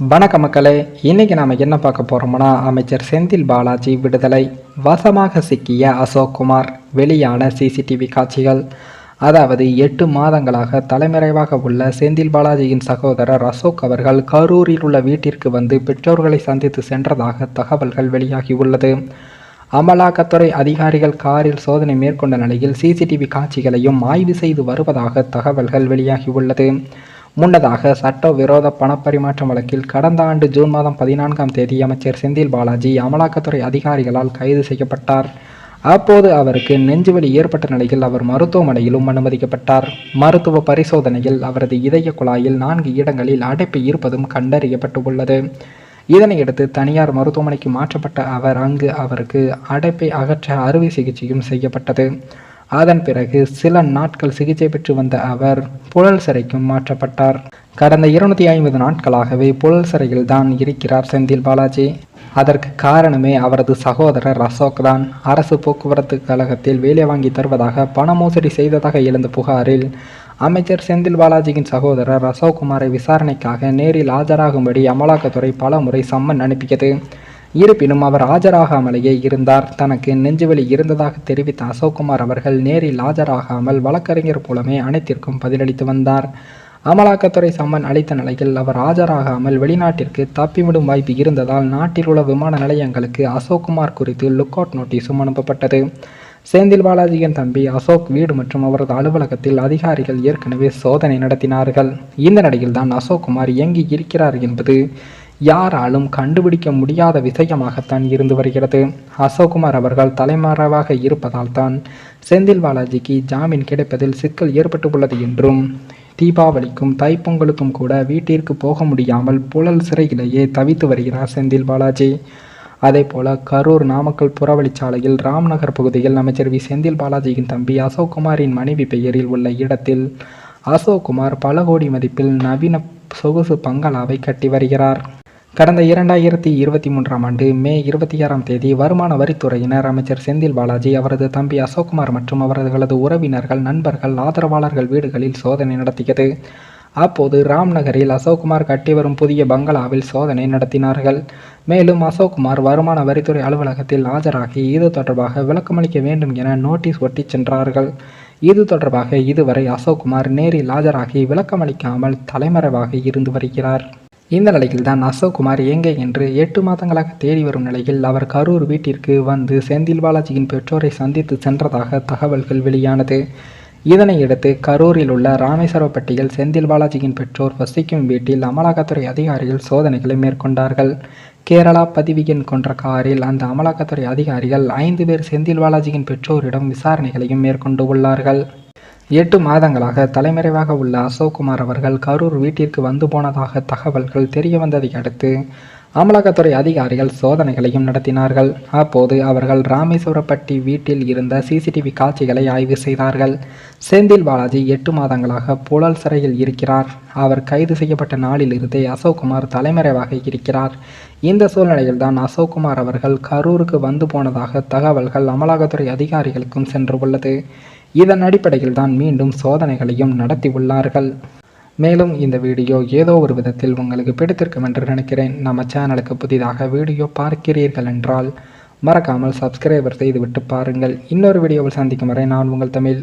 வணக்க மக்களே இன்னைக்கு நாம என்ன பார்க்க போறோம்னா அமைச்சர் செந்தில் பாலாஜி விடுதலை. வசமாக சிக்கிய அசோக்குமார் வெளியான சிசிடிவி காட்சிகள். அதாவது எட்டு மாதங்களாக தலைமறைவாக உள்ள செந்தில் பாலாஜியின் சகோதரர் அசோக் அவர்கள் கரூரில் உள்ள வீட்டிற்கு வந்து பெற்றோர்களை சந்தித்து சென்றதாக தகவல்கள் வெளியாகியுள்ளது அமலாக்கத்துறை அதிகாரிகள் காரில் சோதனை மேற்கொண்ட நிலையில் சிசிடிவி காட்சிகளையும் ஆய்வு செய்து வருவதாக தகவல்கள் வெளியாகியுள்ளது முன்னதாக சட்டவிரோத பணப்பரிமாற்றம் வழக்கில் கடந்த ஆண்டு ஜூன் மாதம் பதினான்காம் தேதி அமைச்சர் செந்தில் பாலாஜி அமலாக்கத்துறை அதிகாரிகளால் கைது செய்யப்பட்டார். அப்போது அவருக்கு நெஞ்சுவலி ஏற்பட்ட நிலையில் அவர் மருத்துவமனையிலும் அனுமதிக்கப்பட்டார். மருத்துவ பரிசோதனையில் அவரது இதய குழாயில் நான்கு இடங்களில் அடைப்பு இருப்பதும் கண்டறியப்பட்டுள்ளது. இதனையடுத்து தனியார் மருத்துவமனைக்கு மாற்றப்பட்ட அவர் அங்கு அவருக்கு அடைப்பை அகற்ற அறுவை சிகிச்சையும் செய்யப்பட்டது. அதன் பிறகு சில நாட்கள் சிகிச்சை பெற்று வந்த அவர் புழல் சிறைக்கும் மாற்றப்பட்டார். கடந்த இருநூத்தி ஐம்பது நாட்களாகவே புழல் சிறையில் தான் இருக்கிறார் செந்தில் பாலாஜி. அதற்கு காரணமே அவரது சகோதரர் அசோக் தான். அரசு போக்குவரத்து கழகத்தில் வேலை வாங்கி தருவதாக பண மோசடி செய்ததாக எழுந்த புகாரில் அமைச்சர் செந்தில் பாலாஜியின் சகோதரர் அசோக் குமாரை விசாரணைக்காக நேரில் ஆஜராகும்படி அமலாக்கத்துறை பல முறை சம்மன் அனுப்பியது. இருப்பினும் அவர் ஆஜராகாமலேயே இருந்தார். தனக்கு நெஞ்சுவலி இருந்ததாக தெரிவித்த அசோக்குமார் அவர்கள் நேரில் ஆஜராகாமல் வழக்கறிஞர் மூலமே அனைத்திற்கும் பதிலளித்து வந்தார். அமலாக்கத்துறை சம்மன் அளித்த நிலையில் அவர் ஆஜராகாமல் வெளிநாட்டிற்கு தப்பிவிடும் வாய்ப்பு இருந்ததால் நாட்டில் உள்ள விமான நிலையங்களுக்கு அசோக்குமார் குறித்து லுக் அவுட் நோட்டீஸும் அனுப்பப்பட்டது. செந்தில் பாலாஜியின் தம்பி அசோக் வீடு மற்றும் அவரது அலுவலகத்தில் அதிகாரிகள் ஏற்கனவே சோதனை நடத்தினார்கள். இந்த நிலையில் தான் எங்கு இருக்கிறார் என்பது யாராலும் கண்டுபிடிக்க முடியாத விஷயமாகத்தான் இருந்து வருகிறது. அசோக்குமார் அவர்கள் தலைமறைவாக இருப்பதால் தான் செந்தில் பாலாஜிக்கு ஜாமீன் கிடைப்பதில் சிக்கல் ஏற்பட்டுள்ளது என்றும் தீபாவளிக்கும் தைப்பொங்கலுக்கும் கூட வீட்டிற்கு போக முடியாமல் புழல் சிறையிலேயே தவித்து வருகிறார் செந்தில் பாலாஜி. அதே போல கரூர் நாமக்கல் புறவழிச்சாலையில் ராம்நகர் பகுதியில் அமைச்சர் வி. செந்தில் பாலாஜியின் தம்பி அசோக்குமாரின் மனைவி பெயரில் உள்ள இடத்தில் அசோக்குமார் பல கோடி மதிப்பில் நவீன சொகுசு பங்களாவை கட்டி வருகிறார். கடந்த இரண்டாயிரத்தி இருபத்தி மூன்றாம் ஆண்டு மே இருபத்தி ஆறாம் தேதி வருமான வரித்துறையினர் அமைச்சர் செந்தில் பாலாஜி அவரது தம்பி அசோக்குமார் மற்றும் அவர்களது உறவினர்கள் நண்பர்கள் ஆதரவாளர்கள் வீடுகளில் சோதனை நடத்தியது. அப்போது ராம்நகரில் அசோக்குமார் கட்டி வரும் புதிய பங்களாவில் சோதனை நடத்தினார்கள். மேலும் அசோக்குமார் வருமான வரித்துறை அலுவலகத்தில் ஆஜராகி இது தொடர்பாக விளக்கமளிக்க வேண்டும் என நோட்டீஸ் ஒட்டி சென்றார்கள். இது தொடர்பாக இதுவரை அசோக்குமார் நேரில் ஆஜராகி விளக்கமளிக்காமல் தலைமறைவாக இருந்து வருகிறார். இந்த நிலையில் தான் அசோக்குமார் எங்கே என்று எட்டு மாதங்களாக தேடி வரும் நிலையில் அவர் கரூர் வீட்டிற்கு வந்து செந்தில் பாலாஜியின் பெற்றோரை சந்தித்து சென்றதாக தகவல்கள் வெளியானது. இதனையடுத்து கரூரில் உள்ள ராமேஸ்வரப்பட்டியில் செந்தில் பாலாஜியின் பெற்றோர் வசிக்கும் வீட்டில் அமலாக்கத்துறை அதிகாரிகள் சோதனைகளை மேற்கொண்டார்கள். கேரளா பதிவு கொன்ற காரில் அந்த அமலாக்கத்துறை அதிகாரிகள் ஐந்து பேர் செந்தில் பாலாஜியின் பெற்றோரிடம் விசாரணைகளையும் மேற்கொண்டு உள்ளார்கள். எட்டு மாதங்களாக தலைமறைவாக உள்ள அசோக்குமார் அவர்கள் கரூர் வீட்டிற்கு வந்து போனதாக தகவல்கள் தெரிய வந்ததை அடுத்து அமலாக்கத்துறை அதிகாரிகள் சோதனைகளையும் நடத்தினார்கள். அப்போது அவர்கள் ராமேஸ்வரப்பட்டி வீட்டில் இருந்த சிசிடிவி காட்சிகளை ஆய்வு செய்தார்கள். செந்தில் பாலாஜி எட்டு மாதங்களாக புழல் சிறையில் இருக்கிறார். அவர் கைது செய்யப்பட்ட நாளிலிருந்தே அசோக்குமார் தலைமறைவாக இருக்கிறார். இந்த சூழ்நிலையில் தான் அசோக்குமார் அவர்கள் கரூருக்கு வந்து போனதாக தகவல்கள் அமலாக்கத்துறை அதிகாரிகளுக்கும் சென்று உள்ளது. இதன் அடிப்படையில் தான் மீண்டும் சோதனைகளையும் நடத்தி உள்ளார்கள். மேலும் இந்த வீடியோ ஏதோ ஒரு விதத்தில் உங்களுக்கு பிடித்திருக்கும் என்று நினைக்கிறேன். நம்ம சேனலுக்கு புதிதாக வீடியோ பார்க்கிறீர்கள் என்றால் மறக்காமல் சப்ஸ்கிரைபர் செய்துவிட்டு பாருங்கள். இன்னொரு வீடியோவில் சந்திக்கும் வரை நான் உங்கள் தமிழ்.